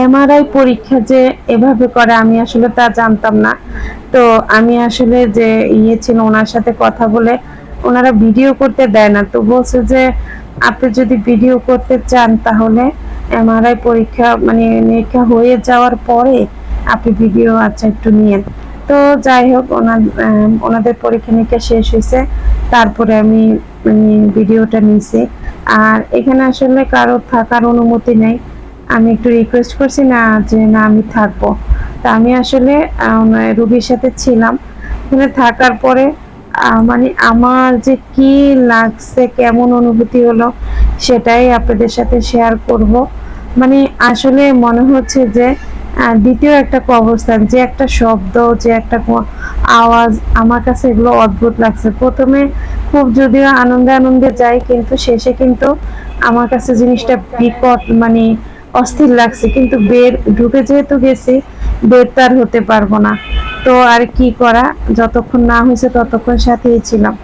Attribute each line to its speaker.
Speaker 1: MRI পরীক্ষা যে এভাবে করে, আমি আসলে তা জানতাম না। তো আমি আসলে যে ইয়ে ছিল ওনার সাথে কথা বলে ওনারা ভিডিও করতে দেয় না। তো বলছে যে, আপনি যদি ভিডিও করতে চান তাহলে এমআরআই পরীক্ষা মানে নিরীক্ষা হয়ে যাওয়ার পরে আপনি ভিডিও আচ্ছা একটু নিয়েন। তো যাই হোক, ওনার ওনাদের পরীক্ষা নিরীক্ষা শেষ হয়েছে। তারপরে আমি ভিডিওটা নিয়েছি। আর এখানে আসলে কারও থাকার অনুমতি নেই। আমি একটু রিকোয়েস্ট করছি না, যে না, আমি থাকব। তা আমি আসলে রুগীর সাথে ছিলাম। এখানে থাকার পরে মানে আমার যে কি লাগছে, কেমন অনুভূতি হলো, সেটাই আপনাদের সাথে শেয়ার করব। মানে আসলে মনে হচ্ছে যে দ্বিতীয় একটা কবরস্থান, যে একটা শব্দ, যে একটা আওয়াজ, আমার কাছে এগুলো অদ্ভুত লাগছে। প্রথমে খুব যদিও আনন্দে আনন্দে যাই, কিন্তু শেষে কিন্তু আমার কাছে জিনিসটা বিকট মানে অস্থির লাগছে, কিন্তু বের, ঢুকে যেহেতু গেছি, বের তার হতে পারব না। তো আর কি করা, যতক্ষণ না হয়েছে ততক্ষণ সাথেই ছিলাম।